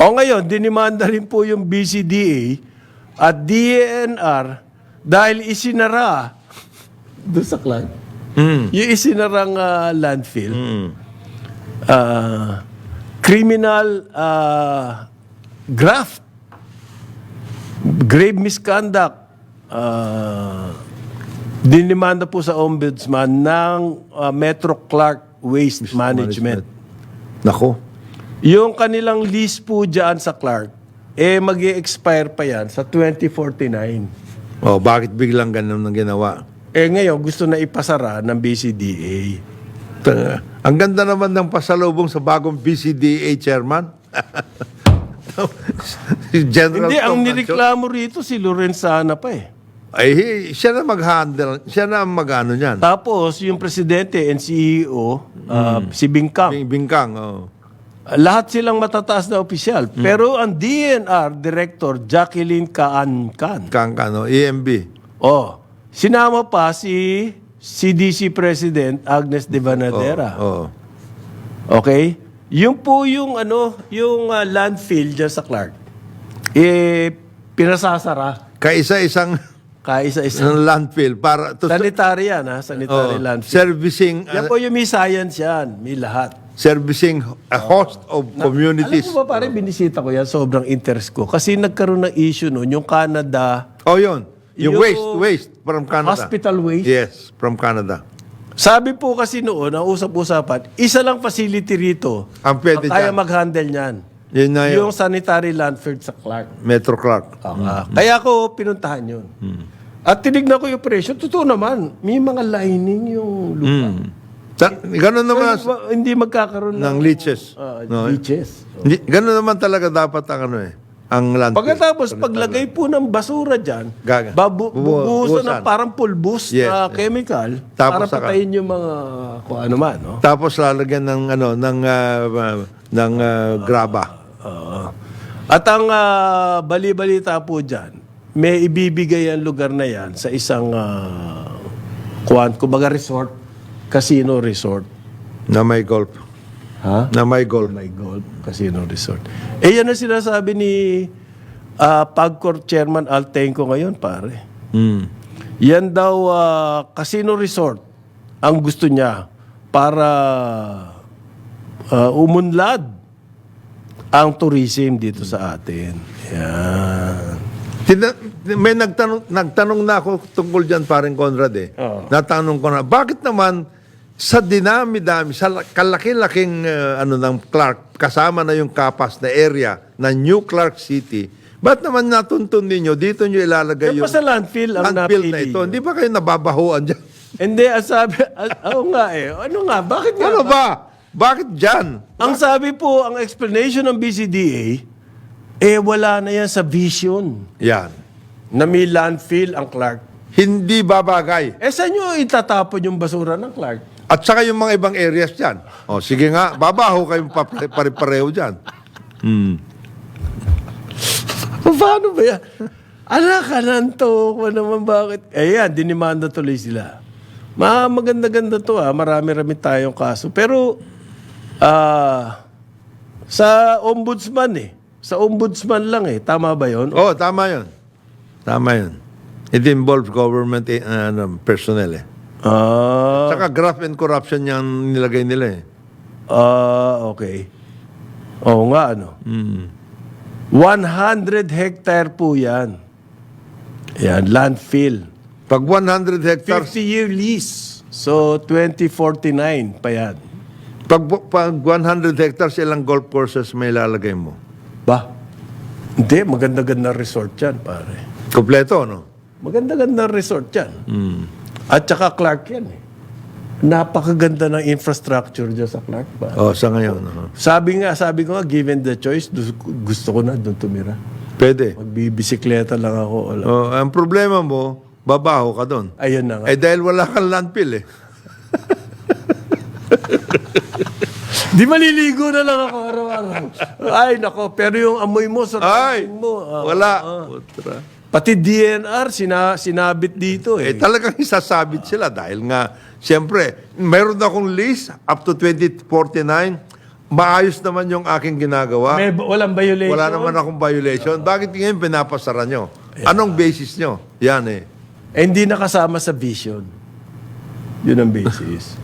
O ngayon, dinimanda rin po yung BCDA at DENR dahil isinara doon sa Clark. Mm. Yung isinarang ah, landfill, Mm. ah, criminal ah, graft, grave misconduct, ah, dinimanda po sa ombudsman ng ah, Metro Clark Waste Management. Nako. Yung kanilang lease po dyan sa Clark, eh mag expire pa yan sa 2049. Oh, bakit biglang ganun ang ginawa? Eh ngayon, gusto na ipasara ng BCDA. Ang ganda naman ng pasalubong sa bagong PCDA chairman. si General Hindi, ang Tom nireklamo rito si Lorenzana pa eh. Ay, siya na mag-handle, siya na ang mag-ano niyan. Tapos, yung presidente and CEO, uh, si Bingkang, Bing, bingkang, oh. Lahat silang matataas na opisyal. Pero ang DNR Director, Jacqueline Kaankan, Kang, ano, EMB. oh, sinama pa si CDC President Agnes de Banadera. Oh. Okay? Yung po yung ano, yung uh, landfill dyan sa Clark, eh, pinasasara. Kaisa-isang Kaisa-isa. ng landfill para to Sanitary yan, ha? Sanitary oh, landfill. servicing Yan uh, po yung may science yan. May lahat. servicing a host of communities. Alam mo ba pare, binisita ko yan. Sobrang interest ko. Kasi nagkaroon ng issue noon, yung Canada, Oh, yun. Yung, Yung waste, waste from Canada. hospital waste. Yes, from Canada. Sabi po kasi noon, ang usap-usapan, isa lang facility rito. Ang pwede kaya dyan. mag-handle niyan. Yun na yun. Yung sanitary landfill sa Clark. Metro Clark. Ah, Kaya ako pinuntahan yun. At tinignan ko yung presyo. Totoo naman, may mga lining yung lupa. Ta- ganun naman Ay, wa- hindi magkakaroon ng leeches. ah, No? leeches. Hindi- Ganun naman talaga dapat ang ano eh. Ang landfill. Pagkatapos, paglagay po ng basura dyan, Gaga. babu- Bubu- bubuhusan buhusan. ng parang pulbus Yes, na yes. chemical Tapos para saka- patayin yung mga kung ano man. No? Tapos lalagyan ng ano ng ah, ah, ng ah, graba. At ang ah, bali-balita po dyan, may ibibigay ang lugar na yan sa isang uh, kuwan, kumbaga resort, casino resort. Na may golf. Ha? Na may golf. My Golf Casino Resort. Eh, yan ang sinasabi ni ah, Pagcor Chairman Altenco ngayon, pare. Mm. Yan daw ah, casino resort ang gusto niya para ah, umunlad ang tourism dito sa atin. Yan. Tina- may nagtanong, nagtanong na ako tungkol dyan, paring Conrad eh. Oo. Natanong ko na, bakit naman sa dinami-dami, sa la- kalaki-laking uh, ano, ng Clark, kasama na yung kapas na area ng New Clark City, ba't naman natuntun ninyo, dito nyo ilalagay Yan yung pa sa landfill ang landfill na napili. ito? Hindi ba kayo nababahuan dyan? Hindi, ang sabi, ah, oo nga eh. Ano nga, bakit nga? ano ba? Bakit dyan? Ang sabi po, ang explanation ng BCDA, eh wala na yan sa vision Yan. na may landfill ang Clark. Hindi babagay. Eh saan nyo itatapon yung basura ng Clark? At saka yung mga ibang areas dyan. O, sige nga, babaho kayong pa- pare-pareho dyan. Hmm. Paano ba yan? Anak ka nanto ko naman bakit. Eh yan, dinimanda tuloy sila. Ma maganda-ganda to ah. Marami-rami tayong kaso. Pero, ah, sa ombudsman eh. Sa ombudsman lang eh. Tama ba yon? Oo, tama yun. Tama yun. It involves government eh, ano, personnel eh. Ah, Saka graft and corruption yung nilagay nila eh. ah, okay. Oo nga, ano. 100 hectare po yan. Yan, landfill. Pag 100 hectares, 50-year lease. So, 2049 pa yan. Pag, pag 100 hectares, ilang golf courses may lalagay mo? Ba? Hindi, maganda-ganda resort yan, pare. Kompleto, no? Maganda-ganda resort yan. At saka Clark yan eh. Napakaganda ng infrastructure dyan sa Clark ba? Oh, sa ngayon. oh. Sabi nga, sabi ko nga, given the choice, gusto ko na doon tumira. Pwede. Magbibisikleta lang ako. Wala. Oh, ang problema mo, babaho ka doon. Ayun na nga. Eh dahil wala kang landfill eh. Di maliligo na lang ako araw-araw. Ay, nako. Pero yung amoy mo, Ay, surrounding mo. ah, wala. ah. Putra. Pati DNR, sina, sinabit dito Eh eh. talagang isasabit sila dahil nga, siyempre, mayroon akong list up to 2049 maayos naman yung aking ginagawa. May, walang violation. Wala naman akong violation. Bakit ngayon pinapasara nyo? Anong basis nyo? Yan eh. Eh, hindi nakasama sa vision. Yun ang basis.